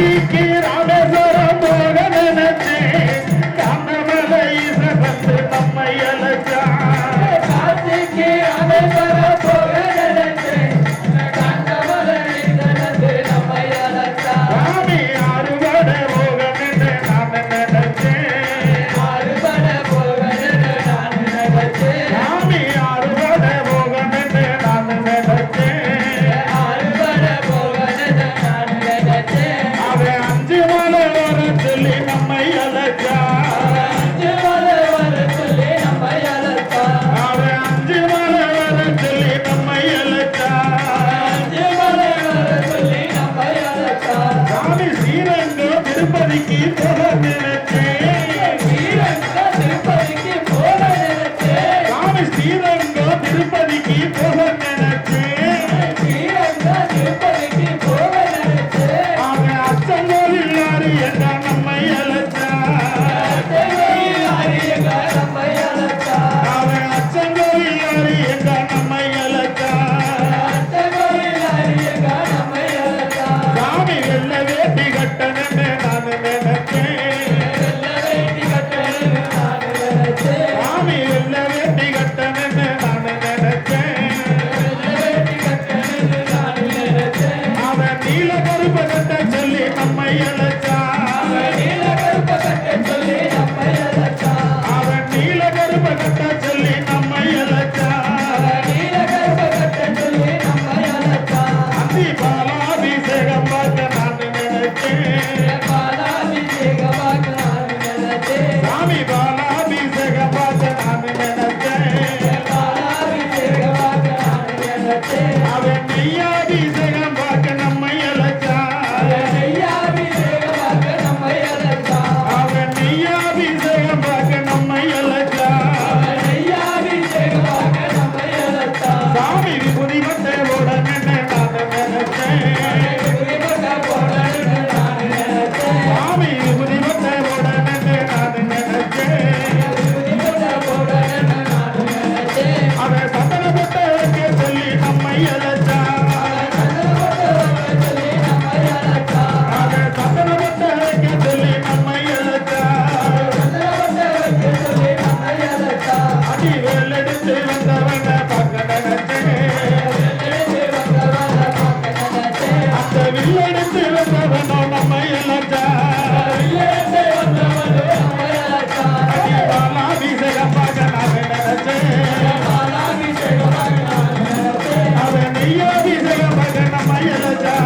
காஞ்சிக்கு ராமேஸ்வர போக நினைச்சு கண்ணமலை சபத்து நம்மை அழைச்சா Yeah. Maria da Jara.